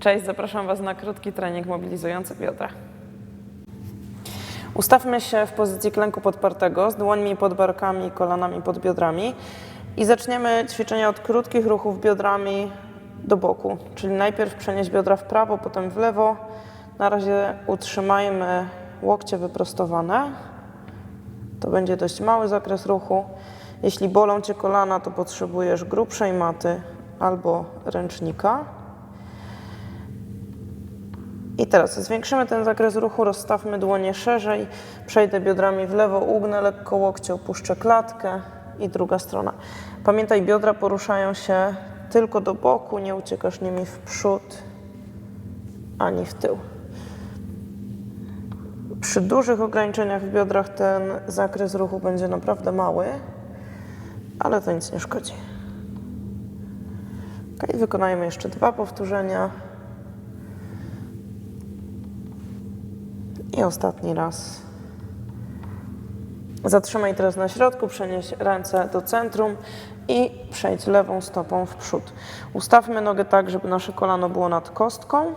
Cześć, zapraszam Was na krótki trening mobilizujący biodra. Ustawmy się w pozycji klęku podpartego z dłońmi pod barkami kolanami pod biodrami i zaczniemy ćwiczenia od krótkich ruchów biodrami do boku, czyli najpierw przenieść biodra w prawo, potem w lewo. Na razie utrzymajmy łokcie wyprostowane. To będzie dość mały zakres ruchu. Jeśli bolą Cię kolana, to potrzebujesz grubszej maty albo ręcznika. I teraz zwiększymy ten zakres ruchu, rozstawmy dłonie szerzej, przejdę biodrami w lewo, ugnę lekko łokcie, opuszczę klatkę i druga strona. Pamiętaj, biodra poruszają się tylko do boku, nie uciekasz nimi w przód ani w tył. Przy dużych ograniczeniach w biodrach ten zakres ruchu będzie naprawdę mały, ale to nic nie szkodzi. Ok, wykonajmy jeszcze dwa powtórzenia. I ostatni raz. Zatrzymaj teraz na środku, przenieś ręce do centrum i przejdź lewą stopą w przód. Ustawmy nogę tak, żeby nasze kolano było nad kostką.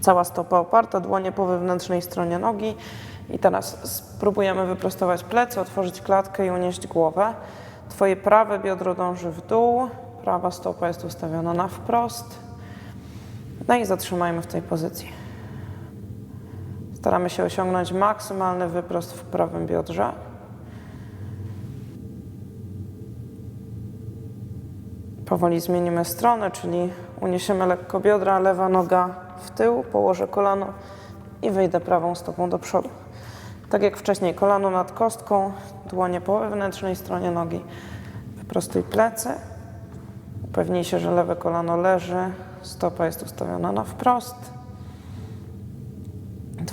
Cała stopa oparta, dłonie po wewnętrznej stronie nogi. I teraz spróbujemy wyprostować plecy, otworzyć klatkę i unieść głowę. Twoje prawe biodro dąży w dół, prawa stopa jest ustawiona na wprost. No i zatrzymajmy w tej pozycji. Staramy się osiągnąć maksymalny wyprost w prawym biodrze. Powoli zmienimy stronę, czyli uniesiemy lekko biodra, lewa noga w tył, położę kolano i wyjdę prawą stopą do przodu. Tak jak wcześniej, kolano nad kostką, dłonie po wewnętrznej stronie nogi. Wyprostuj plecy. Upewnij się, że lewe kolano leży, stopa jest ustawiona na wprost.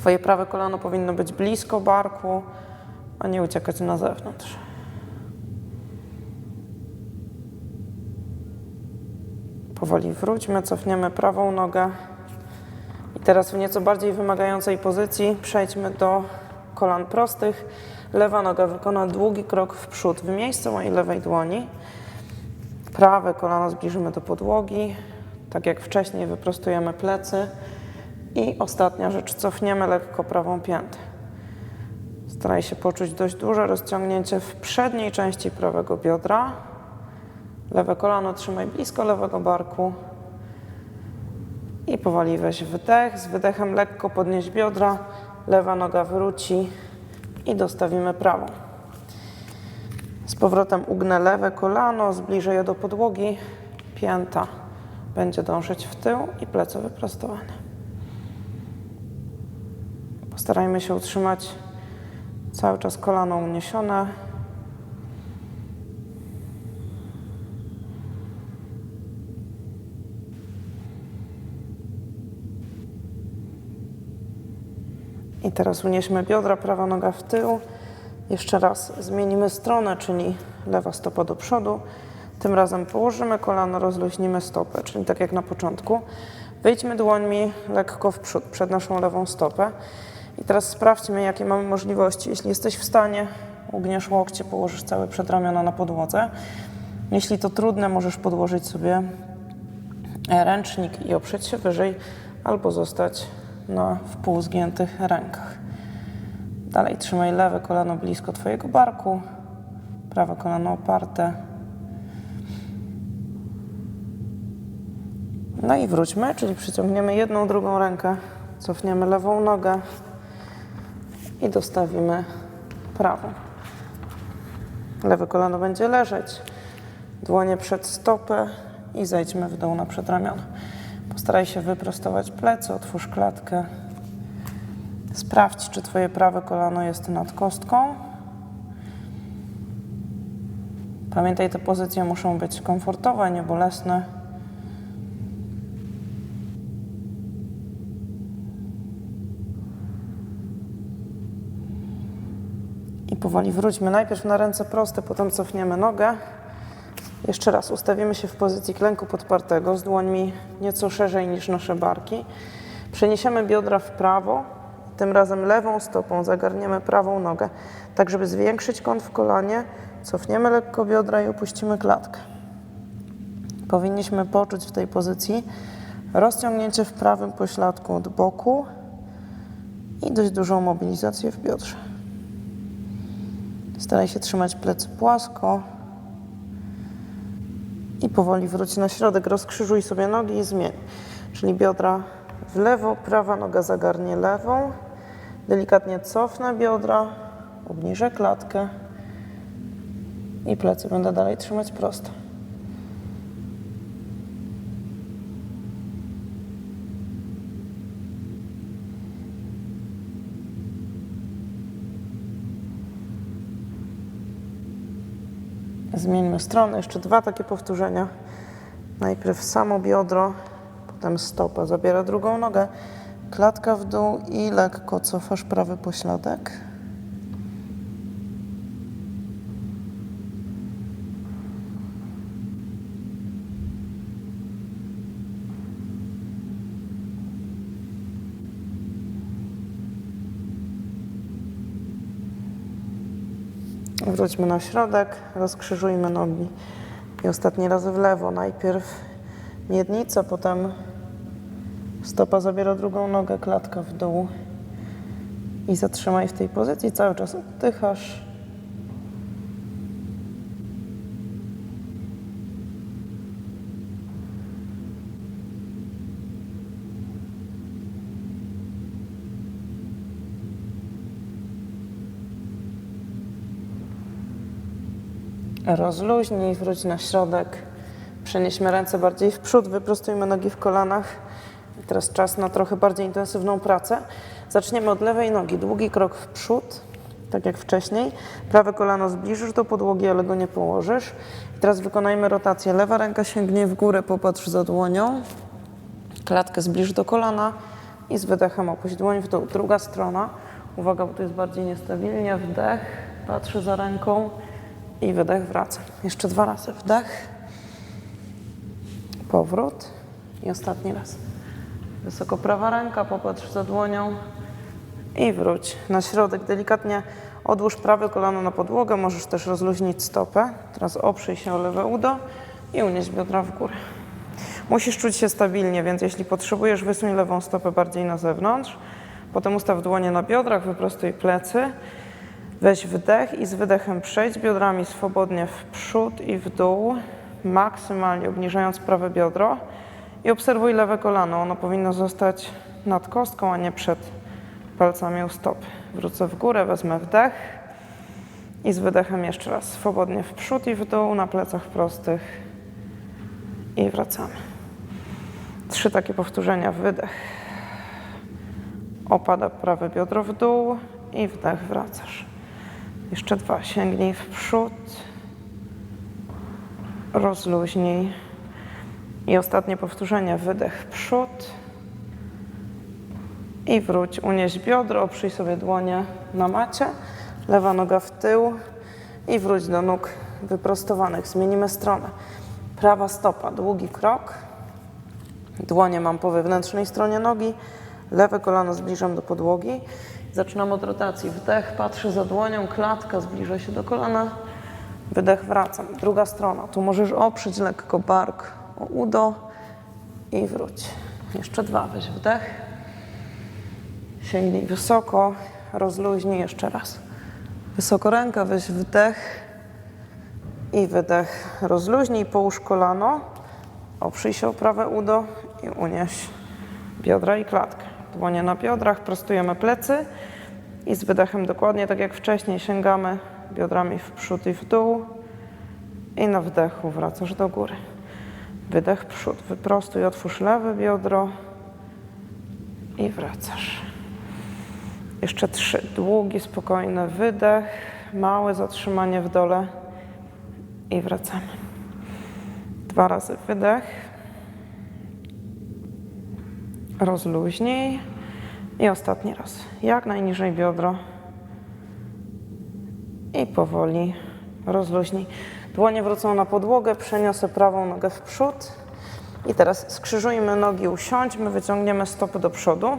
Twoje prawe kolano powinno być blisko barku, a nie uciekać na zewnątrz. Powoli wróćmy, cofniemy prawą nogę. I teraz w nieco bardziej wymagającej pozycji przejdźmy do kolan prostych. Lewa noga wykona długi krok w przód w miejscu mojej lewej dłoni. Prawe kolano zbliżymy do podłogi. Tak jak wcześniej wyprostujemy plecy. I ostatnia rzecz, cofniemy lekko prawą piętę. Staraj się poczuć dość duże rozciągnięcie w przedniej części prawego biodra. Lewe kolano trzymaj blisko lewego barku. I powoli weź wdech. Z wydechem lekko podnieś biodra. Lewa noga wróci i dostawimy prawą. Z powrotem ugnę lewe kolano, zbliżę je do podłogi. Pięta będzie dążyć w tył i plecy wyprostowane. Postarajmy się utrzymać cały czas kolano uniesione. I teraz unieśmy biodra, prawa noga w tył. Jeszcze raz zmienimy stronę, czyli lewa stopa do przodu. Tym razem położymy kolano, rozluźnimy stopę, czyli tak jak na początku. Wyjdźmy dłońmi lekko w przód, przed naszą lewą stopę. I teraz sprawdźmy, jakie mamy możliwości. Jeśli jesteś w stanie, ugniesz łokcie, położysz całe przedramiona na podłodze. Jeśli to trudne, możesz podłożyć sobie ręcznik i oprzeć się wyżej, albo zostać na wpół zgiętych rękach. Dalej trzymaj lewe kolano blisko Twojego barku, prawe kolano oparte. No i wróćmy, czyli przyciągniemy jedną, drugą rękę, cofniemy lewą nogę i dostawimy prawą. Lewe kolano będzie leżeć, dłonie przed stopę i zejdźmy w dół na przedramiona. Postaraj się wyprostować plecy, otwórz klatkę. Sprawdź, czy Twoje prawe kolano jest nad kostką. Pamiętaj, te pozycje muszą być komfortowe, niebolesne. Powoli wróćmy najpierw na ręce proste, potem cofniemy nogę. Jeszcze raz ustawimy się w pozycji klęku podpartego z dłońmi nieco szerzej niż nasze barki. Przeniesiemy biodra w prawo, tym razem lewą stopą zagarniemy prawą nogę, tak żeby zwiększyć kąt w kolanie. Cofniemy lekko biodra i opuścimy klatkę. Powinniśmy poczuć w tej pozycji, Rozciągnięcie w prawym pośladku od boku i dość dużą mobilizację w biodrze. Staraj się trzymać plecy płasko i powoli wróć na środek. Rozkrzyżuj sobie nogi i zmień. Czyli biodra w lewo, prawa noga zagarnie lewą. Delikatnie cofnę biodra, obniżę klatkę i plecy będę dalej trzymać prosto. Zmieńmy stronę. Jeszcze dwa takie powtórzenia. Najpierw samo biodro, potem stopa zabiera drugą nogę, klatka w dół i lekko cofasz prawy pośladek. Wróćmy na środek, rozkrzyżujmy nogi. I ostatni raz w lewo. Najpierw miednica, potem stopa zabiera drugą nogę, klatka w dół. I zatrzymaj w tej pozycji, cały czas oddychasz. Rozluźnij, wróć na środek. Przenieśmy ręce bardziej w przód, wyprostujmy nogi w kolanach. Teraz czas na trochę bardziej intensywną pracę. Zaczniemy od lewej nogi. Długi krok w przód, tak jak wcześniej. Prawe kolano zbliżysz do podłogi, ale go nie położysz. I teraz wykonajmy rotację. Lewa ręka sięgnie w górę, popatrz za dłonią. Klatkę zbliż do kolana i z wydechem opuść dłoń w dół. Druga strona. Uwaga, bo to jest bardziej niestabilnie. Wdech, patrzę za ręką i wydech, wracam. Jeszcze dwa razy. Wdech, powrót i ostatni raz. Wysoko prawa ręka, popatrz za dłonią i wróć na środek. Delikatnie odłóż prawe kolano na podłogę. Możesz też rozluźnić stopę. Teraz oprzyj się o lewe udo i unieś biodra w górę. Musisz czuć się stabilnie, więc jeśli potrzebujesz, wysuń lewą stopę bardziej na zewnątrz. Potem ustaw dłonie na biodrach, wyprostuj plecy. Weź wdech i z wydechem przejdź biodrami swobodnie w przód i w dół, maksymalnie obniżając prawe biodro. I obserwuj lewe kolano. Ono powinno zostać nad kostką, a nie przed palcami u stopy. Wrócę w górę, wezmę wdech i z wydechem jeszcze raz swobodnie w przód i w dół, na plecach prostych i wracamy. Trzy takie powtórzenia. Wydech. Opada prawe biodro w dół i wdech, wracasz. Jeszcze dwa. Sięgnij w przód. Rozluźnij. I ostatnie powtórzenie. Wydech w przód. I wróć. Unieś biodro, oprzyj sobie dłonie na macie. Lewa noga w tył. I wróć do nóg wyprostowanych. Zmienimy stronę. Prawa stopa, długi krok. Dłonie mam po wewnętrznej stronie nogi. Lewe kolano zbliżam do podłogi. Zaczynam od rotacji. Wdech, patrzę za dłonią, klatka zbliża się do kolana. Wydech, wracam. Druga strona. Tu możesz oprzeć lekko bark o udo i wróć. Jeszcze dwa. Weź wdech. Sięgnij wysoko. Rozluźnij jeszcze raz. Wysoko ręka, weź wdech i wydech. Rozluźnij, połóż kolano. Oprzyj się o prawe udo i unieś biodra i klatkę. Dłonie na biodrach, prostujemy plecy i z wydechem dokładnie tak jak wcześniej sięgamy biodrami w przód i w dół i na wdechu wracasz do góry. Wydech przód, wyprostuj, otwórz lewe biodro i wracasz. Jeszcze trzy. Długi, spokojny wydech, małe zatrzymanie w dole i wracamy. Dwa razy wydech. Rozluźnij. I ostatni raz. Jak najniżej biodro. I powoli rozluźnij. Dłonie wrócą na podłogę, przeniosę prawą nogę w przód. I teraz skrzyżujmy nogi, usiądźmy, wyciągniemy stopy do przodu.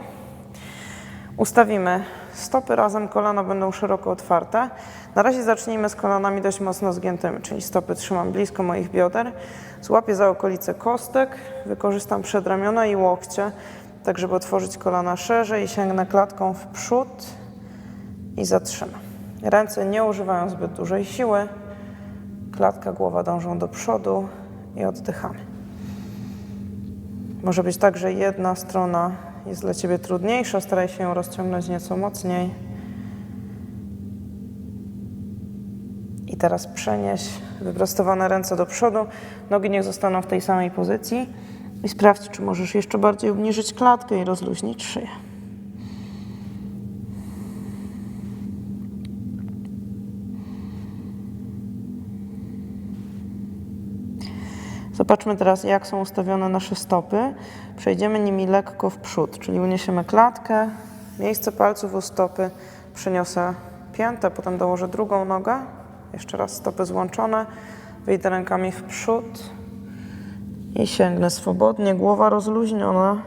Ustawimy stopy razem, kolana będą szeroko otwarte. Na razie zacznijmy z kolanami dość mocno zgiętymi, czyli stopy trzymam blisko moich bioder. Złapię za okolice kostek, wykorzystam przedramiona i łokcie, tak żeby otworzyć kolana szerzej sięgnę klatką w przód i zatrzymam. Ręce nie używają zbyt dużej siły. Klatka, głowa dążą do przodu i oddychamy. Może być tak, że jedna strona jest dla Ciebie trudniejsza, staraj się ją rozciągnąć nieco mocniej. I teraz przenieś wyprostowane ręce do przodu, nogi niech zostaną w tej samej pozycji i sprawdź, czy możesz jeszcze bardziej obniżyć klatkę i rozluźnić szyję. Zobaczmy teraz, jak są ustawione nasze stopy. Przejdziemy nimi lekko w przód, czyli uniesiemy klatkę, miejsce palców u stopy, przyniosę piętę, potem dołożę drugą nogę, jeszcze raz stopy złączone, wyjdę rękami w przód i sięgnę swobodnie, głowa rozluźniona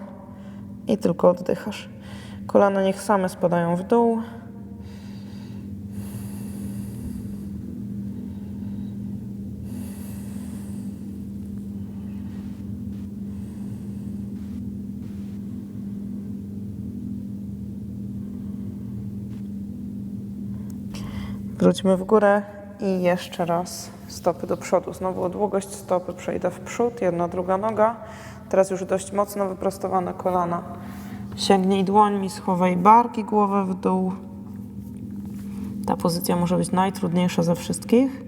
i tylko oddychasz. Kolana niech same spadają w dół. Wróćmy w górę i jeszcze raz stopy do przodu. Znowu długość stopy przejdę w przód, jedna, druga noga. Teraz już dość mocno wyprostowane kolana. Sięgnij dłońmi, schowaj barki, głowę w dół. Ta pozycja może być najtrudniejsza ze wszystkich.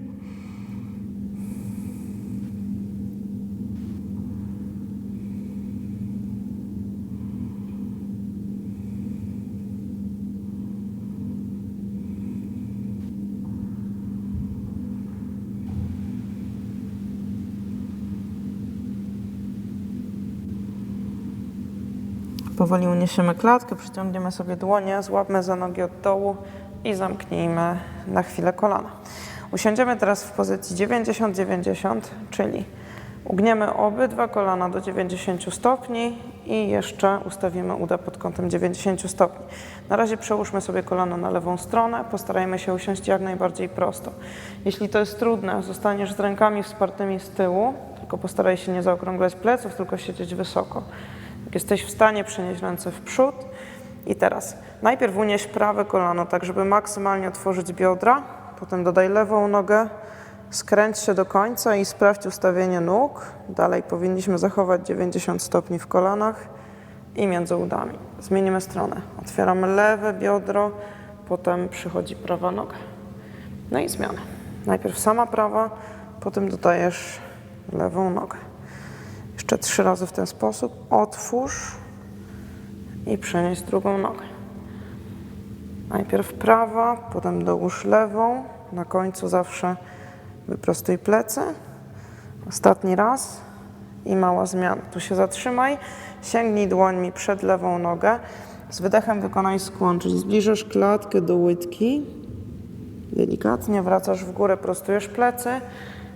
Powoli uniesiemy klatkę, przyciągniemy sobie dłonie, złapmy za nogi od dołu i zamknijmy na chwilę kolana. Usiądziemy teraz w pozycji 90-90, czyli ugniemy obydwa kolana do 90 stopni i jeszcze ustawimy uda pod kątem 90 stopni. Na razie przełóżmy sobie kolano na lewą stronę, postarajmy się usiąść jak najbardziej prosto. Jeśli to jest trudne, zostaniesz z rękami wspartymi z tyłu, tylko postaraj się nie zaokrąglać pleców, tylko siedzieć wysoko. Jesteś w stanie, przenieść ręce w przód. I teraz najpierw unieś prawe kolano, tak żeby maksymalnie otworzyć biodra. Potem dodaj lewą nogę, skręć się do końca i sprawdź ustawienie nóg. Dalej powinniśmy zachować 90 stopni w kolanach i między udami. Zmienimy stronę. Otwieramy lewe biodro, potem przychodzi prawa noga. No i zmiana. Najpierw sama prawa, potem dodajesz lewą nogę. Jeszcze trzy razy w ten sposób. Otwórz i przenieś drugą nogę. Najpierw prawa, potem dołóż lewą. Na końcu zawsze wyprostuj plecy. Ostatni raz i mała zmiana. Tu się zatrzymaj. Sięgnij dłońmi przed lewą nogę. Z wydechem wykonaj skłon, czyli klatkę do łydki. Delikatnie wracasz w górę, prostujesz plecy.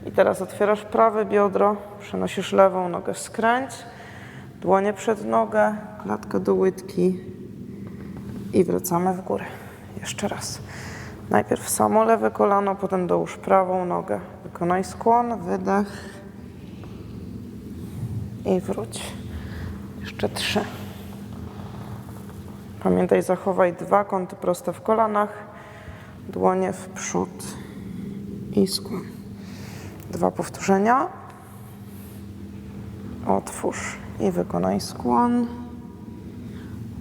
I teraz otwierasz prawe biodro, przenosisz lewą nogę, skręć, dłonie przed nogę, klatka do łydki i wracamy w górę. Jeszcze raz. Najpierw samo lewe kolano, potem dołóż prawą nogę. Wykonaj skłon, wydech i wróć. Jeszcze trzy. Pamiętaj, zachowaj dwa kąty proste w kolanach, dłonie w przód i skłon. Dwa powtórzenia. Otwórz i wykonaj skłon.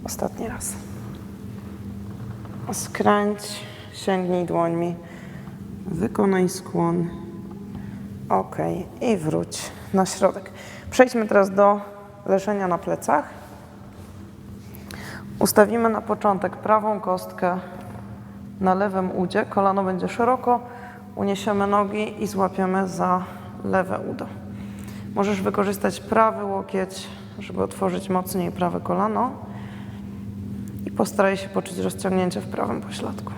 Ostatni raz. Skręć, sięgnij dłońmi. Wykonaj skłon. Ok. I wróć na środek. Przejdźmy teraz do leżenia na plecach. Ustawimy na początek prawą kostkę na lewym udzie. Kolano będzie szeroko uniesiemy nogi i złapiemy za lewe udo. Możesz wykorzystać prawy łokieć, żeby otworzyć mocniej prawe kolano i postaraj się poczuć rozciągnięcie w prawym pośladku.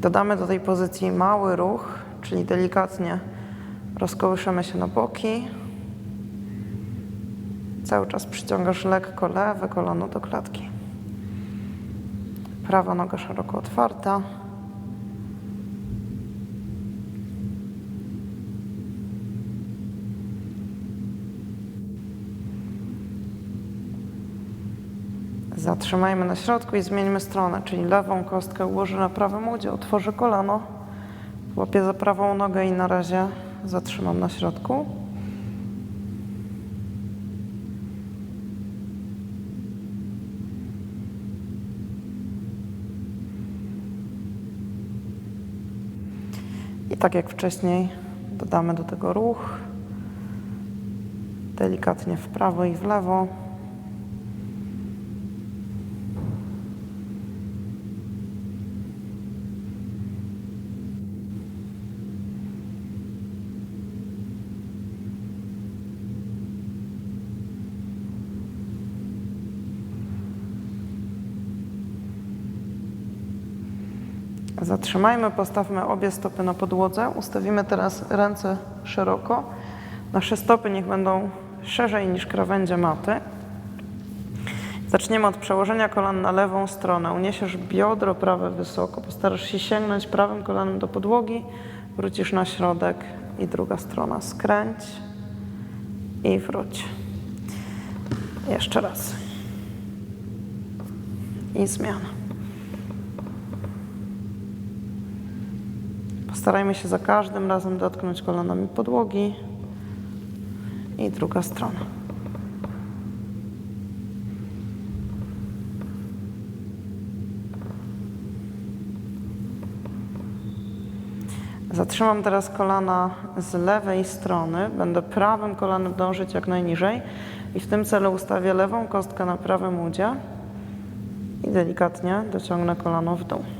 Dodamy do tej pozycji mały ruch, czyli delikatnie rozkołyszymy się na boki Cały czas przyciągasz lekko lewe kolano do klatki. Prawa noga szeroko otwarta. Zatrzymajmy na środku i zmieńmy stronę, czyli lewą kostkę ułożę na prawym udzie, otworzę kolano, łapię za prawą nogę i na razie zatrzymam na środku. Tak jak wcześniej, dodamy do tego ruch. Delikatnie w prawo i w lewo. Zatrzymajmy, postawmy obie stopy na podłodze. Ustawimy teraz ręce szeroko. Nasze stopy niech będą szerzej niż krawędzie maty. Zaczniemy od przełożenia kolan na lewą stronę. Uniesiesz biodro prawe wysoko. Postarasz się sięgnąć prawym kolanem do podłogi. Wrócisz na środek i druga strona. Skręć i wróć. Jeszcze raz. I zmiana. Postarajmy się za każdym razem dotknąć kolanami podłogi i druga strona. Zatrzymam teraz kolana z lewej strony. Będę prawym kolanem dążyć jak najniżej i w tym celu ustawię lewą kostkę na prawym udzie i delikatnie dociągnę kolano w dół.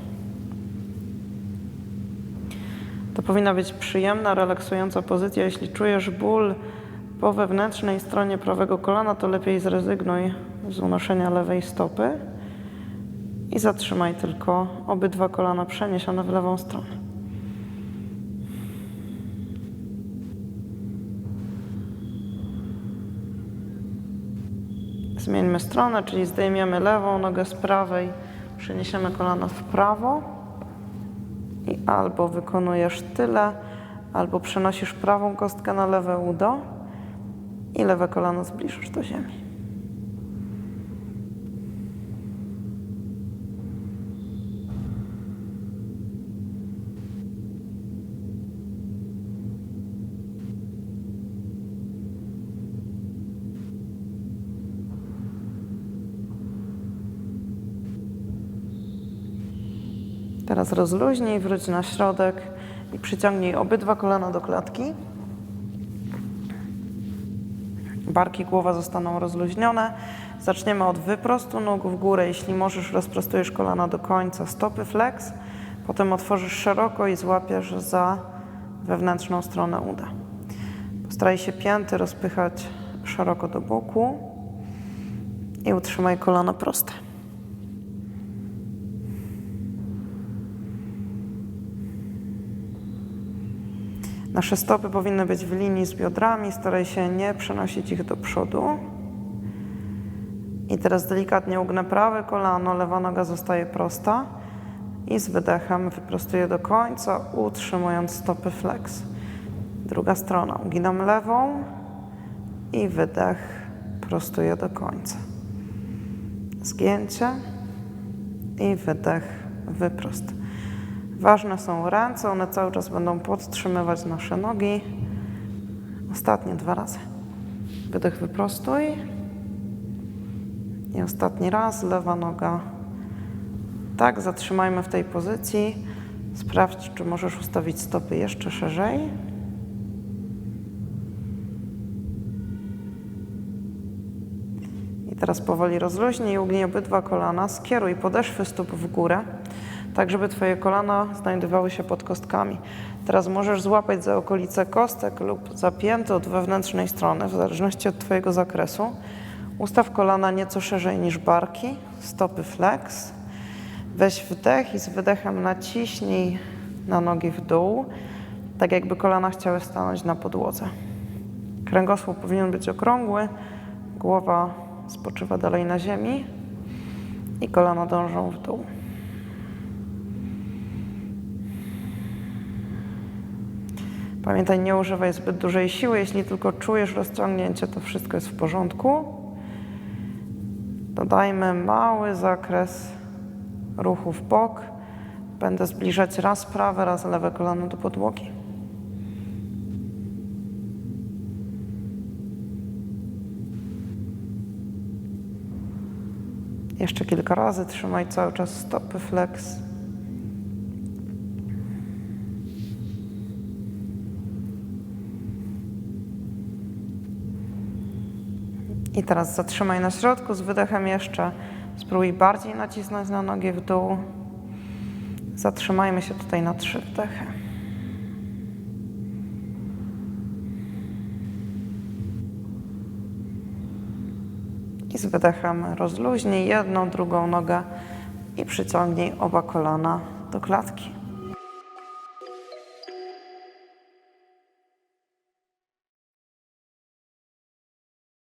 To powinna być przyjemna, relaksująca pozycja. Jeśli czujesz ból po wewnętrznej stronie prawego kolana, to lepiej zrezygnuj z unoszenia lewej stopy i zatrzymaj tylko obydwa kolana przeniesione w lewą stronę. Zmieńmy stronę, czyli zdejmiemy lewą nogę z prawej, przeniesiemy kolano w prawo albo wykonujesz tyle, albo przenosisz prawą kostkę na lewe udo i lewe kolano zbliżasz do ziemi. Teraz rozluźnij, wróć na środek i przyciągnij obydwa kolana do klatki. Barki, głowa zostaną rozluźnione. Zaczniemy od wyprostu nóg w górę. Jeśli możesz, rozprostujesz kolana do końca, stopy flex. Potem otworzysz szeroko i złapiesz za wewnętrzną stronę uda. Postaraj się pięty rozpychać szeroko do boku i utrzymaj kolana proste. Nasze stopy powinny być w linii z biodrami, staraj się nie przenosić ich do przodu. I teraz delikatnie ugnę prawe kolano, lewa noga zostaje prosta i z wydechem wyprostuję do końca, utrzymując stopy flex. Druga strona, uginam lewą i wydech, prostuję do końca. Zgięcie i wydech, wyprost. Ważne są ręce, one cały czas będą podtrzymywać nasze nogi. Ostatnie dwa razy. Wydech wyprostuj. I ostatni raz, lewa noga. Tak, zatrzymajmy w tej pozycji. Sprawdź, czy możesz ustawić stopy jeszcze szerzej. I teraz powoli rozluźnij ugnij obydwa kolana. Skieruj podeszwy stóp w górę tak żeby Twoje kolana znajdowały się pod kostkami. Teraz możesz złapać za okolice kostek lub zapięty od wewnętrznej strony, w zależności od Twojego zakresu. Ustaw kolana nieco szerzej niż barki, stopy flex. Weź wdech i z wydechem naciśnij na nogi w dół, tak jakby kolana chciały stanąć na podłodze. Kręgosłup powinien być okrągły, Głowa spoczywa dalej na ziemi i kolana dążą w dół. Pamiętaj, nie używaj zbyt dużej siły. Jeśli tylko czujesz rozciągnięcie, to wszystko jest w porządku. Dodajmy mały zakres ruchu w bok. Będę zbliżać raz prawe, raz lewe kolano do podłogi. Jeszcze kilka razy trzymaj cały czas stopy flex. I teraz zatrzymaj na środku z wydechem jeszcze. Spróbuj bardziej nacisnąć na nogi w dół. Zatrzymajmy się tutaj na trzy wdechy. I z wydechem rozluźnij jedną, drugą nogę i przyciągnij oba kolana do klatki.